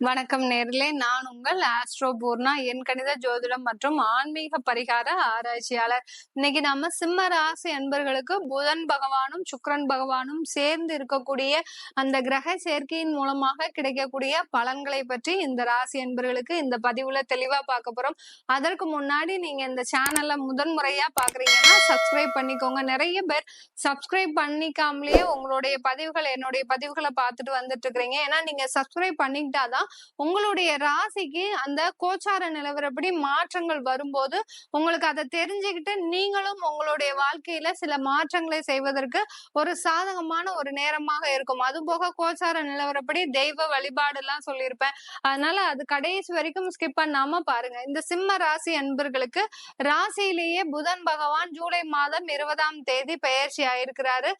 வணக்கம் நேர்களே. நான் உங்கள் ஆஸ்ட்ரோ பூர்ணா என் கணித ஜோதிடம் மற்றும் ஆன்மீக பரிகார ஆராய்ச்சியாளர். இன்னைக்கு நாம சிம்ம ராசி அன்பர்களுக்கு புதன் பகவானும் சுக்ரன் பகவானும் சேர்ந்து இருக்கக்கூடிய அந்த கிரக சேர்க்கையின் மூலமாக கிடைக்கக்கூடிய பலன்களை பற்றி இந்த ராசி அன்பர்களுக்கு இந்த பதிவுல தெளிவா பார்க்க போறோம். அதற்கு முன்னாடி நீங்க இந்த சேனல்ல முதன் முறையா பாக்குறீங்கன்னா சப்ஸ்கிரைப் பண்ணிக்கோங்க. நிறைய பேர் சப்ஸ்கிரைப் பண்ணிக்காமலேயே உங்களுடைய பதிவுகள் என்னுடைய பதிவுகளை பார்த்துட்டு வந்துட்டு இருக்கிறீங்க. ஏன்னா நீங்க சப்ஸ்கிரைப் பண்ணிக்கிட்டாதான் உங்களுடைய ராசிக்கு அந்த கோச்சார நிலவரப்படி மாற்றங்கள் வரும்போது உங்களுக்கு அதை தெரிஞ்சுக்கிட்டு நீங்களும் உங்களுடைய வாழ்க்கையில சில மாற்றங்களை செய்வதற்கு ஒரு சாதகமான ஒரு நேரமாக இருக்கும். அது போக கோச்சார நிலவரப்படி தெய்வ வழிபாடு எல்லாம் சொல்லியிருப்பேன். அதனால அது கடைசி வரைக்கும் ஸ்கிப் பண்ணாம பாருங்க. இந்த சிம்ம ராசி அன்பர்களுக்கு ராசியிலேயே புதன் பகவான் ஜூலை மாதம் இருபதாம் தேதி பெயர்ச்சி ஆயிருக்கிறாரு.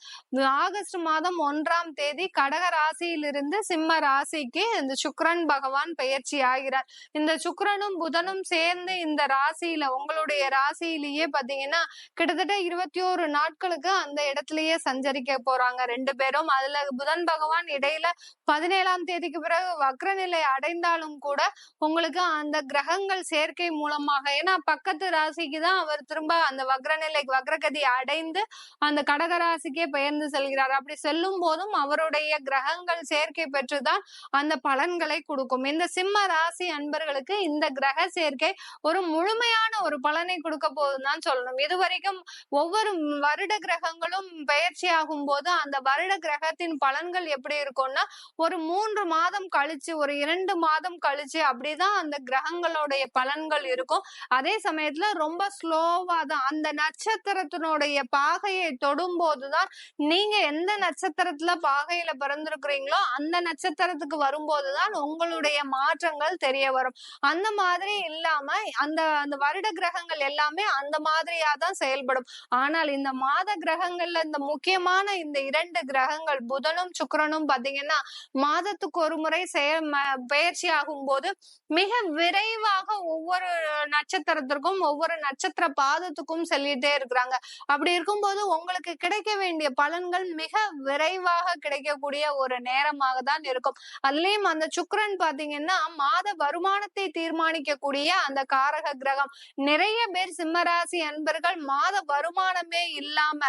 ஆகஸ்ட் மாதம் ஒன்றாம் தேதி கடக ராசியிலிருந்து சிம்ம ராசிக்கு இந்த சுக்கிரன் பகவான் பெயர்ச்சி ஆகிறார். இந்த சுக்கிரனும் புதனும் சேர்ந்து இந்த ராசியில உங்களுடைய ராசியிலேயே பாத்தீங்கன்னா கிட்டத்தட்ட இருபத்தி ஓரு நாட்களுக்கு அந்த இடத்துலயே சஞ்சரிக்க போறாங்க ரெண்டு பேரும். அதுல புதன் பகவான் இடையில பதினேழாம் தேதிக்கு பிறகு வக்ரநிலை அடைந்தாலும் கூட உங்களுக்கு அந்த கிரகங்கள் சேர்க்கை மூலமாக ஏன்னா பக்கத்து ராசிக்கு தான் அவர் திரும்ப அந்த வக்ரநிலை வக்ரகதி அடைந்து அந்த கடக ராசிக்கே பெயர்ந்து செல்கிறார். அப்படி செல்லும் போதும் அவருடைய கிரகங்கள் சேர்க்கை பெற்றுதான் அந்த பலன்களை கொடுக்கும். இந்த சிம்ம ராசி அன்பர்களுக்கு இந்த கிரக சேர்க்கை ஒரு முழுமையான ஒரு பலனை கொடுக்க போதுதான் சொல்லணும். இதுவரைக்கும் ஒவ்வொரு வருட கிரகங்களும் பயிற்சி ஆகும் போது அந்த வருட கிரகத்தின் பலன்கள் எப்படி இருக்கும்னா ஒரு மூன்று மாதம் கழிச்சு ஒரு இரண்டு மாதம் கழிச்சு அப்படிதான் அந்த கிரகங்களுடைய பலன்கள் இருக்கும். அதே சமயத்துல ரொம்ப ஸ்லோவா தான் அந்த நட்சத்திரத்தினுடைய பாகையை தொடும் போதுதான் நீங்க எந்த நட்சத்திரத்துல பாகையில பிறந்திருக்கிறீங்களோ அந்த நட்சத்திரத்துக்கு வரும்போதுதான் உங்களுடைய மாற்றங்கள் தெரிய வரும். அந்த மாதிரி இல்லாம அந்த அந்த வருட கிரகங்கள் எல்லாமே அந்த மாதிரியா தான் செயல்படும். ஆனால் இந்த மாத கிரகங்கள்ல இந்த முக்கியமான இந்த இரண்டு கிரகங்கள் புதனும் சுக்கரனும் பாத்தீங்கன்னா மாதத்துக்கு ஒரு முறை செயல் பயிற்சி ஆகும் போது மிக விரைவாக ஒவ்வொரு நட்சத்திரத்திற்கும் ஒவ்வொரு நட்சத்திர பாதத்துக்கும் சொல்லிட்டே இருக்கிறாங்க. அப்படி இருக்கும்போது உங்களுக்கு கிடைக்க வேண்டிய பலன்கள் மிக விரைவாக கிடைக்கக்கூடிய ஒரு நேரமாக தான் இருக்கும். அதுலயும் அந்த சுக்கிரன் பாத்தீங்கன்னா மாத வருமானத்தை தீர்மானிக்கக்கூடிய அந்த காரக கிரகம். நிறைய பேர் சிம்மராசி அன்பர்கள் மாத வருமானமே இல்லாம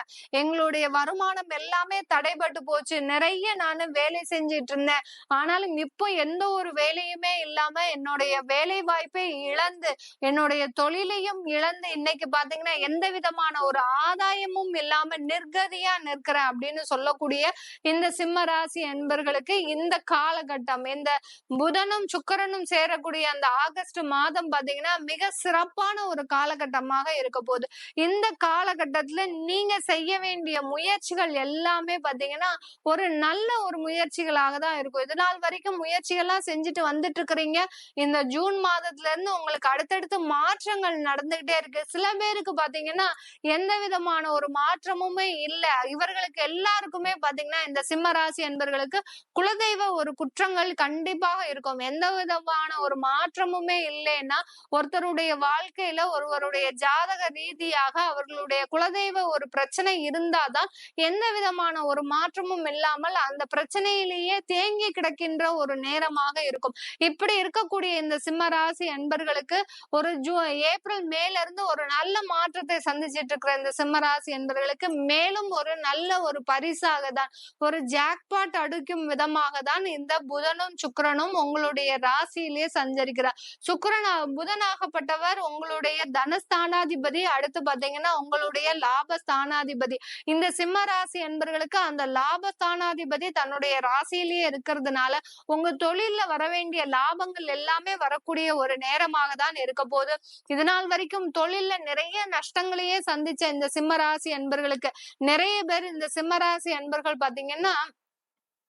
எங்களுடைய வருமானம் எல்லாமே தடைபட்டு போச்சு. நிறைய நான் வேலை செஞ்சிட்டு இருந்தேன். ஆனாலும் இப்போ எந்த ஒரு வேலையுமே இல்லாம என்னுடைய வேலை வாய்ப்பை இழந்து என்னுடைய தொழிலையும் இழந்து இன்னைக்கு பாத்தீங்கன்னா எந்த விதமான ஒரு ஆதாயமும் இல்லாம நிர்கதியா நிற்கிறேன் அப்படின்னு சொல்லக்கூடிய இந்த சிம்ம ராசி என்பர்களுக்கு இந்த காலகட்டம் இந்த புதனும் சுக்கரனும் சேரக்கூடிய அந்த ஆகஸ்ட் மாதம் பாத்தீங்கன்னா மிக சிறப்பான ஒரு காலகட்டமாக இருக்க போகுது. இந்த காலகட்டத்துல நீங்க செய்ய வேண்டிய முயற்சிகள் எல்லாமே பாத்தீங்கன்னா ஒரு நல்ல ஒரு முயற்சிகளாக தான் இருக்கும். இது நாள் வரைக்கும் முயற்சிகள்லாம் செஞ்சுட்டு வந்துட்டு இருக்கிறீங்க இந்த ஜூன் மாதத்துல இருந்து உங்களுக்கு அடுத்தடுத்து மாற்றங்கள் நடந்துகிட்டே இருக்கு. சில பேருக்கு பாத்தீங்கன்னா எந்த விதமான ஒரு மாற்றமுமே இல்ல. இவர்களுக்கு எல்லாருக்குமே பாத்தீங்கன்னா இந்த சிம்ம ராசி என்பர்களுக்கு குலதெய்வ ஒரு குற்றங்கள் கண்டிப்பாக இருக்கும். எந்த விதமான ஒரு மாற்றமுமே இல்லைன்னா ஒருத்தருடைய வாழ்க்கையில ஒருவருடைய ஜாதக ரீதியாக அவர்களுடைய குலதெய்வ ஒரு பிரச்சனை இருந்தாதான் எந்த விதமான ஒரு மாற்றமும் இல்லாமல் அந்த பிரச்சனையிலேயே தேங்கி கிடக்கின்ற ஒரு நேரமாக இருக்கும். இப்படி இருக்கக்கூடிய இந்த சிம்ம ராசி என்பர்களுக்கு ஒரு ஜூ ஏப்ரல் மேல இருந்து ஒரு நல்ல மாற்றத்தை சந்திச்சிட்டு இருக்கிற இந்த சிம்ம ராசி என்பர்களுக்கு மேலும் ஒரு நல்ல ஒரு பரிசாக தான் ஒரு ஜாக்பாட் அடுக்கும் விதமாக தான் இந்த புதனும் சுக்கிரனும் உங்களுடைய ராசியிலேயே சஞ்சரிக்கிறார். சுக்கரன் புதனாகப்பட்டவர் உங்களுடைய தனஸ்தானாதிபதி. அடுத்து பாத்தீங்கன்னா உங்களுடைய லாபஸ்தானாதிபதி. இந்த சிம்ம ராசி என்பர்களுக்கு அந்த லாபஸ்தானாதிபதி தன்னுடைய ராசியிலேயே இருக்கிறதுனால உங்க தொழில்ல வர வேண்டிய லாபங்கள் எல்லாமே வரக்கூடிய ஒரு நேரமாக தான் இருக்க போது இதனால் வரைக்கும் தொழில்ல நிறைய நஷ்டங்களையே சந்திச்ச இந்த சிம்ம ராசி என்பர்களுக்கு நிறைய பேர் இந்த சிம்ம ராசி என்பர்கள் பாத்தீங்கன்னா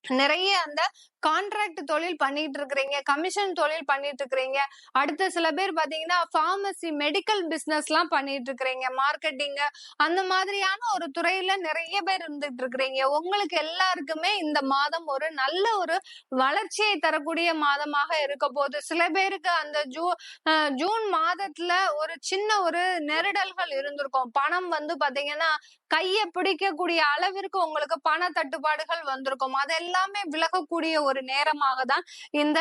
நிறைய அந்த கான்ட்ராக்ட் தொழில் பண்ணிட்டு இருக்கிறீங்க கமிஷன் தொழில் பண்ணிட்டு இருக்கிறீங்க. அடுத்த சில பேர் பாத்தீங்கன்னா ஃபார்மசி மெடிக்கல் பிசினஸ் எல்லாம் பண்ணிட்டு இருக்கிறீங்க. மார்க்கெட்டிங் அந்த மாதிரியான ஒரு துறையில நிறைய பேர் இருந்துட்டு இருக்கிறீங்க. உங்களுக்கு எல்லாருக்குமே இந்த மாதம் ஒரு நல்ல ஒரு வளர்ச்சியை தரக்கூடிய மாதமாக இருக்க போது சில பேருக்கு அந்த ஜூ ஜூன் மாதத்துல ஒரு சின்ன ஒரு நெருடல்கள் இருந்திருக்கும். பணம் வந்து பாத்தீங்கன்னா கையை பிடிக்கக்கூடிய அளவிற்கு உங்களுக்கு பண தட்டுப்பாடுகள் வந்திருக்கும். அதெல்லாம் விலகக்கூடிய ஒரு நேரமாக தான் இந்த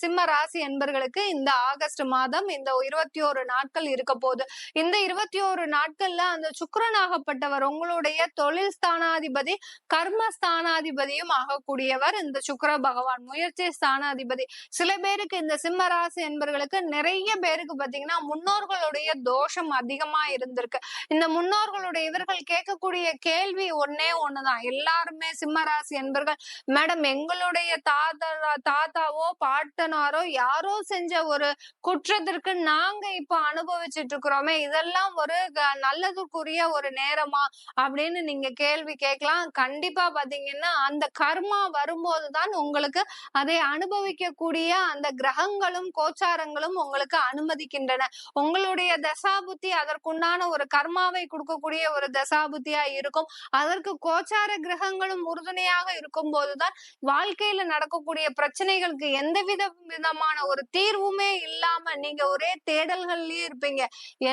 சிம்ம ராசி என்பர்களுக்கு இந்த ஆகஸ்ட் மாதம் இந்த இருபத்தி ஒரு நாட்கள் இருக்க போகுது. இந்த இருபத்தி ஒரு நாட்கள்ல அந்த சுக்கரனாகப்பட்டவர் உங்களுடைய தொழில் ஸ்தானாதிபதி கர்ம ஸ்தானாதிபதியும் ஆகக்கூடியவர் இந்த சுக்கர பகவான். முயற்சி ஸ்தானாதிபதி. சில பேருக்கு இந்த சிம்ம ராசி என்பர்களுக்கு நிறைய பேருக்கு பாத்தீங்கன்னா முன்னோர்களுடைய தோஷம் அதிகமா இருந்திருக்கு. இந்த முன்னோர்களுடைய இவர்கள் கேட்கக்கூடிய கேள்வி ஒன்னே ஒண்ணுதான். எல்லாருமே சிம்ம ராசி நண்பர்கள். மேடம் எங்களுடைய தாத்தா தாத்தாவோ பாட்டனாரோ யாரோ செஞ்ச ஒரு குற்றத்திற்கு நாங்க இப்ப அனுபவிச்சுட்டு இருக்கிறோமே இதெல்லாம் ஒரு நல்லதுக்குரிய ஒரு நேரமா? அப்படின்னு நீங்க கேள்வி கேட்கலாம். கண்டிப்பா பாத்தீங்கன்னா அந்த கர்மா வரும்போதுதான் உங்களுக்கு அதை அனுபவிக்கக்கூடிய அந்த கிரகங்களும் கோச்சாரங்களும் உங்களுக்கு அனுமதிக்கின்றன. உங்களுடைய தசாபுத்தி அதற்குண்டான ஒரு கர்மாவை கொடுக்கக்கூடிய ஒரு தசாபுத்தியா இருக்கும். அதற்கு கோச்சார கிரகங்களும் உறுதுணையாக இருக்கும் போதுதான் வாழ்க்கையில நடக்கக்கூடிய பிரச்சனைகளுக்கு எந்த வித விதமான ஒரு தீர்வுமே இல்லாம நீங்க ஒரே தேடல்கள்லயே இருப்பீங்க.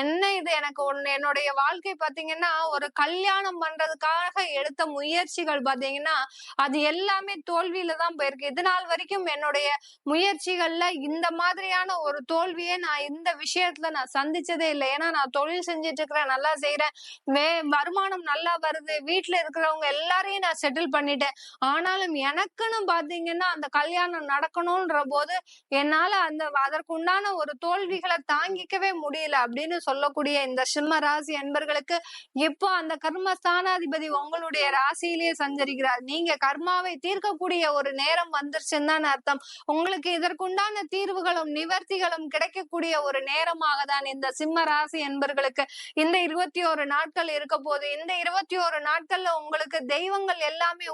என்ன இது எனக்கு ஒண்ணு என்னுடைய வாழ்க்கை பாத்தீங்கன்னா ஒரு கல்யாணம் பண்றதுக்காக எடுத்த முயற்சிகள் பாத்தீங்கன்னா அது எல்லாமே தோல்வியில தான் போயிருக்கு. இது நாள் வரைக்கும் என்னுடைய முயற்சிகள்ல இந்த மாதிரியான ஒரு தோல்வியை நான் இந்த விஷயத்துல நான் சந்திச்சதே இல்லை. ஏன்னா நான் தொழில் செஞ்சுட்டு இருக்கிறேன் நல்லா செய்யறேன் மே வருமானம் நல்லா வருது. வீட்டுல இருக்கிறவங்க எல்லாரையும் நான் செட்டில் பண்ணிட்டேன். ஆனாலும் எனக்குன்னு பாத்தீங்கன்னா அந்த கல்யாணம் நடக்கணும்ன்ற போது என்னால அந்த அதற்குண்டான ஒரு தோல்விகளை தாங்கிக்கவே முடியல அப்படின்னு சொல்லக்கூடிய இந்த சிம்ம ராசி என்பர்களுக்கு இப்போ அந்த கர்ம ஸ்தானாதிபதி உங்களுடைய ராசியிலேயே சஞ்சரிக்கிறார். நீங்க கர்மாவை தீர்க்கக்கூடிய ஒரு நேரம் வந்துருச்சுன்னு தான் அர்த்தம். உங்களுக்கு இதற்குண்டான தீர்வுகளும் நிவர்த்திகளும் கிடைக்கக்கூடிய ஒரு நேரமாக தான் இந்த சிம்ம ராசி என்பர்களுக்கு இந்த இருபத்தி ஒரு நாட்கள் இருக்க போது இந்த இருபத்தி ஒரு நாட்கள்ல உங்களுக்கு தெய்வங்கள் எல்லாமே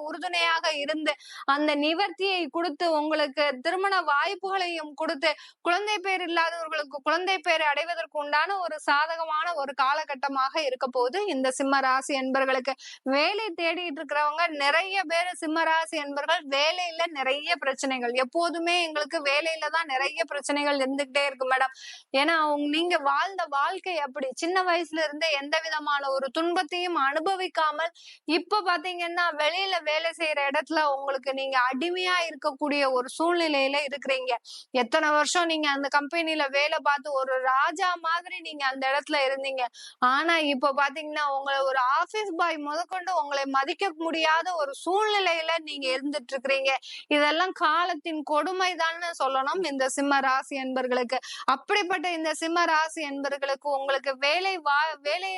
துணையாக இருந்து அந்த நிவர்த்தியை கொடுத்து உங்களுக்கு திருமண வாய்ப்புகளையும் கொடுத்து குழந்தை பேர் இல்லாதவர்களுக்கு குழந்தை பேர் அடைவதற்கு உண்டான ஒரு சாதகமான ஒரு காலகட்டமாக இருக்க போது இந்த சிம்ம ராசி என்பர்களுக்கு வேலை தேடிட்டு இருக்கிறவங்க நிறைய பேர் சிம்ம ராசி என்பர்கள் வேலையில நிறைய பிரச்சனைகள். எப்போதுமே எங்களுக்கு வேலையில தான் நிறைய பிரச்சனைகள் இருந்துகிட்டே இருக்கு மேடம். ஏன்னா நீங்க வாழ்ந்த வாழ்க்கை அப்படி. சின்ன வயசுல இருந்தே எந்த விதமான ஒரு துன்பத்தையும் அனுபவிக்காமல் இப்ப பாத்தீங்கன்னா வெளியில வேலை செய்யற இடத்துல உங்களுக்கு நீங்க அடிமையா இருக்கக்கூடிய ஒரு சூழ்நிலையில இருக்கிறீங்க. எத்தனை வருஷம் நீங்க அந்த கம்பெனில வேலை பார்த்து ஒரு ராஜா மாதிரி நீங்க அந்த இடத்துல இருந்தீங்க. ஆனா இப்ப பாத்தீங்கன்னா உங்களை ஒரு ஆபீஸ் பாய் முதற்கொண்டு உங்களை மதிக்க முடியாத ஒரு சூழ்நிலையில நீங்க இருந்துட்டு இருக்கிறீங்க இதெல்லாம் காலத்தின் கொடுமைதான்னு சொல்லணும் இந்த சிம்ம ராசி என்பர்களுக்கு அப்படிப்பட்ட இந்த சிம்ம ராசி என்பர்களுக்கு உங்களுக்கு வேலை வா வேலை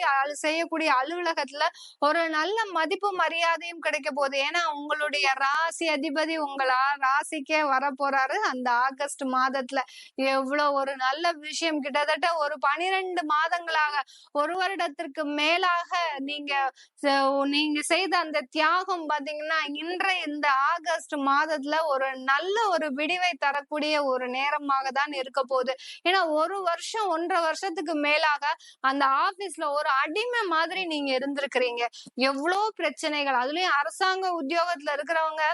செய்யக்கூடிய அலுவலகத்துல ஒரு நல்ல மதிப்பு மரியாதையும் கிடைக்க போகுது. ஏன்னா உங்களுக்கு உங்களுடைய ராசி அதிபதி உங்களா ராசிக்கே வர போறாரு அந்த ஆகஸ்ட் மாதத்துல எவ்வளவு ஒரு நல்ல விஷயம். கிட்டத்தட்ட ஒரு பனிரெண்டு மாதங்களாக ஒரு வருடத்திற்கு மேலாக நீங்க நீங்க செய்த அந்த தியாகம் பாத்தீங்கன்னா இன்றைய இந்த ஆகஸ்ட் மாதத்துல ஒரு நல்ல ஒரு விடிவை தரக்கூடிய ஒரு நேரமாக தான் இருக்க போகுது. ஏன்னா ஒரு வருஷம் ஒன்றரை வருஷத்துக்கு மேலாக அந்த ஆபீஸ்ல ஒரு அடிமை மாதிரி நீங்க இருந்திருக்கிறீங்க. எவ்வளவு பிரச்சனைகள். அதுலயும் அரசாங்க உத்தியோகத்துல இருக்கிறவங்க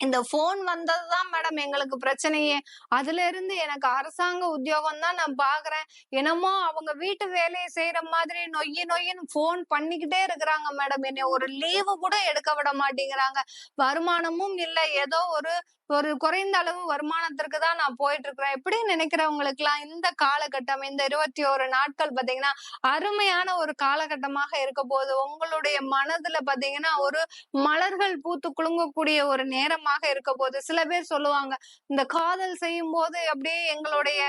இந்த போன் வந்ததுதான் மேடம் எங்களுக்கு பிரச்சனையே. அதுல இருந்து எனக்கு அரசாங்க உத்தியோகம் தான் நான் பாக்குறேன். என்னமோ அவங்க வீட்டு வேலையை செய்யற மாதிரி நொய்ய நொய்யன்னு போன் பண்ணிக்கிட்டே இருக்கிறாங்க மேடம் என்னை ஒரு லீவு கூட எடுக்க விட மாட்டேங்கிறாங்க. வருமானமும் இல்லை. ஏதோ ஒரு ஒரு குறைந்த அளவு வருமானத்திற்கு தான் நான் போயிட்டு இருக்கிறேன் எப்படி நினைக்கிறவங்களுக்கு எல்லாம் இந்த காலகட்டம் இந்த இருபத்தி ஒரு நாட்கள் பாத்தீங்கன்னா அருமையான ஒரு காலகட்டமாக இருக்க போது உங்களுடைய மனதுல பாத்தீங்கன்னா ஒரு மலர்கள் பூத்து குலுங்கக்கூடிய ஒரு நேரமாக இருக்க போது சில பேர் சொல்லுவாங்க இந்த காதல் செய்யும் போது அப்படியே எங்களுடைய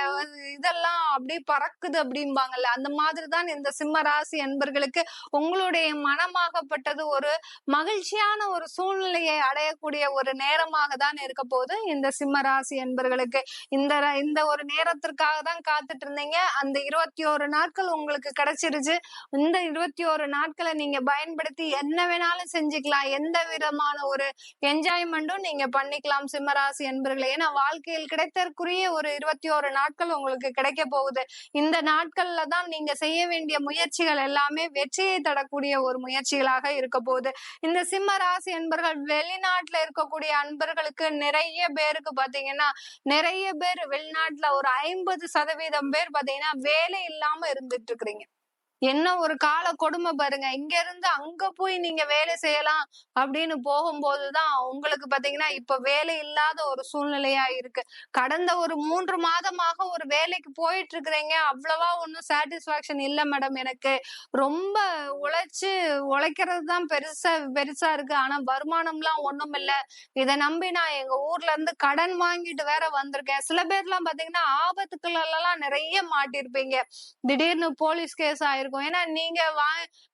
இதெல்லாம் அப்படியே பறக்குது அப்படிம்பாங்கல்ல. அந்த மாதிரி தான் இந்த சிம்ம ராசி என்பர்களுக்கு உங்களுடைய மனமாகப்பட்டது ஒரு மகிழ்ச்சியான ஒரு சூழ்நிலையை அடையக்கூடிய ஒரு நேரமாக தான் இருக்க போது இந்த சிம்ம ராசி என்பர்களுக்கு இந்த இந்த ஒரு நேரத்திற்காக தான் காத்துட்டு இருந்தீங்க. அந்த இருபத்தி ஒரு நாட்கள் உங்களுக்கு கிடைச்சிருச்சு. இந்த இருபத்தி ஒரு நாட்களை நீங்க பயன்படுத்தி என்ன வேணாலும் செஞ்சுக்கலாம். எந்த விதமான ஒரு என்ஜாய்மெண்ட்டும் நீங்க பண்ணிக்கலாம் சிம்மராசி என்பர்களே ஏன்னா வாழ்க்கையில் கிடைத்தற்குரிய ஒரு இருபத்தி ஒரு நாட்கள் உங்களுக்கு கிடைக்க போகுது. இந்த நாட்கள்ல தான் நீங்க செய்ய வேண்டிய முயற்சிகள் எல்லாமே வெற்றியை தரக்கூடிய ஒரு முயற்சிகளாக இருக்க போகுது. இந்த சிம்ம ராசி என்பர்கள் வெளிநாட்டுல இருக்கக்கூடிய அன்பர்களுக்கு நிறைய நிறைய பேருக்கு பாத்தீங்கன்னா நிறைய பேர் வெளிநாட்டுல ஒரு ஐம்பது சதவீதம் பேர் பாத்தீங்கன்னா வேலை இல்லாம இருந்துட்டு இருக்கிறீங்க. என்ன ஒரு கால கொடுமை பாருங்க. இங்க இருந்து அங்க போய் நீங்க வேலை செய்யலாம் அப்படின்னு போகும்போதுதான் உங்களுக்கு பாத்தீங்கன்னா இப்ப வேலை இல்லாத ஒரு சூழ்நிலையா இருக்கு. கடந்த ஒரு மூன்று மாதமாக ஒரு வேலைக்கு போயிட்டு இருக்கிறீங்க. அவ்வளவா ஒன்றும் சாட்டிஸ்பாக்சன் இல்ல மேடம் எனக்கு. ரொம்ப உழைச்சு உழைக்கிறது தான் பெருசா பெருசா இருக்கு. ஆனா வருமானம்லாம் ஒண்ணும் இல்ல. இதை நம்பி நான் எங்க ஊர்ல இருந்து கடன் வாங்கிட்டு வேற வந்திருக்கேன். சில பேர்லாம் பாத்தீங்கன்னா ஆபத்துக்கள் எல்லாம் நிறைய மாட்டிருப்பீங்க. திடீர்னு போலீஸ் கேஸ் இருக்கும். ஏன்னா நீங்க வா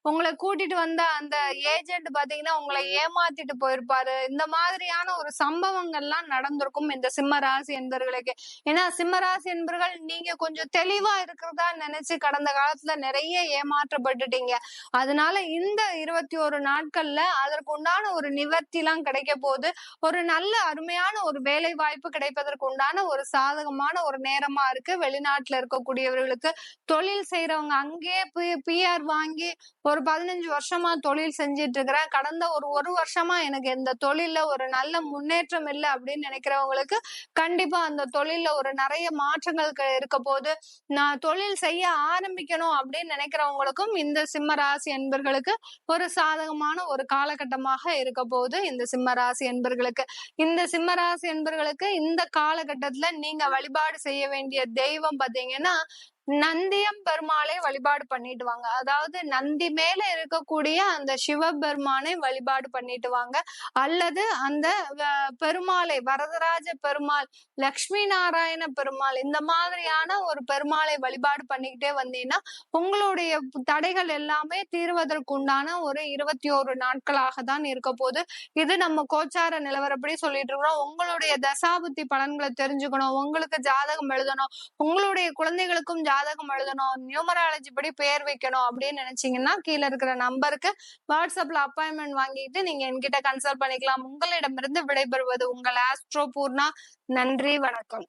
உங்களை கூட்டிட்டு வந்த அந்த ஏஜென்ட் பாத்தீங்கன்னா உங்களை ஏமாத்திட்டு போயிருப்பாரு. இந்த மாதிரியான ஒரு சம்பவங்கள்லாம் நடந்திருக்கும் இந்த சிம்ம ராசி என்பர்களுக்கு. ஏன்னா சிம்ம ராசி என்பர்கள் நீங்க கொஞ்சம் தெளிவா இருக்கிறதா நினைச்சு கடந்த காலத்துல நிறைய ஏமாற்றப்பட்டுட்டீங்க. அதனால இந்த இருபத்தி ஒரு நாட்கள்ல அதற்கு உண்டான ஒரு நிவர்த்தி எல்லாம் கிடைக்க போது ஒரு நல்ல அருமையான ஒரு வேலை வாய்ப்பு கிடைப்பதற்கு உண்டான ஒரு சாதகமான ஒரு நேரமா இருக்கு. வெளிநாட்டுல இருக்கக்கூடியவர்களுக்கு தொழில் செய்யறவங்க அங்கேயே போய் பிஆர் வாங்கி ஒரு பதினஞ்சு வருஷமா தொழில் செஞ்சிட்டு இருக்கிறேன் கடந்த ஒரு ஒரு வருஷமா எனக்கு இந்த தொழில்ல ஒரு நல்ல முன்னேற்றம் இல்லை அப்படின்னு நினைக்கிறவங்களுக்கு கண்டிப்பா அந்த தொழில்ல ஒரு நிறைய மாற்றங்கள் இருக்க போது நான் தொழில் செய்ய ஆரம்பிக்கணும் அப்படின்னு நினைக்கிறவங்களுக்கும் இந்த சிம்ம ராசி என்பர்களுக்கு ஒரு சாதகமான ஒரு காலகட்டமாக இருக்க போகுது இந்த சிம்ம ராசி என்பர்களுக்கு இந்த சிம்ம ராசி என்பர்களுக்கு இந்த காலகட்டத்துல நீங்க வழிபாடு செய்ய வேண்டிய தெய்வம் பாத்தீங்கன்னா நந்தியம் பெருமாளை வழிபாடு பண்ணிட்டு வாங்க அதாவது நந்தி மேல இருக்கக்கூடிய அந்த சிவபெருமானை வழிபாடு பண்ணிட்டு வாங்க அல்லது அந்த பெருமாளை வரதராஜ பெருமாள் லக்ஷ்மி நாராயண பெருமாள் இந்த மாதிரியான ஒரு பெருமாளை வழிபாடு பண்ணிக்கிட்டே வந்தீங்கன்னா உங்களுடைய தடைகள் எல்லாமே தீர்வதற்கு உண்டான ஒரு இருபத்தி ஒரு நாட்களாக தான் இருக்க போகுது. இது நம்ம கோச்சார நிலவரப்படி சொல்லிட்டு இருக்கிறோம். உங்களுடைய தசாபுத்தி பலன்களை தெரிஞ்சுக்கணும். உங்களுக்கு ஜாதகம் எழுதணும். உங்களுடைய குழந்தைகளுக்கும் ஜாதகம் எழுதணும் நியூமராலஜி படி பெயர் வைக்கணும் அப்படின்னு நினைச்சீங்கன்னா கீழே இருக்கிற நம்பருக்கு வாட்ஸ்அப்ல அப்பாயின்மெண்ட் வாங்கிட்டு நீங்க என்கிட்ட கன்சல்ட் பண்ணிக்கலாம். உங்களிடமிருந்து விடைபெறுவது உங்கள் ஆஸ்ட்ரோ பூர்ணா நன்றி வணக்கம்.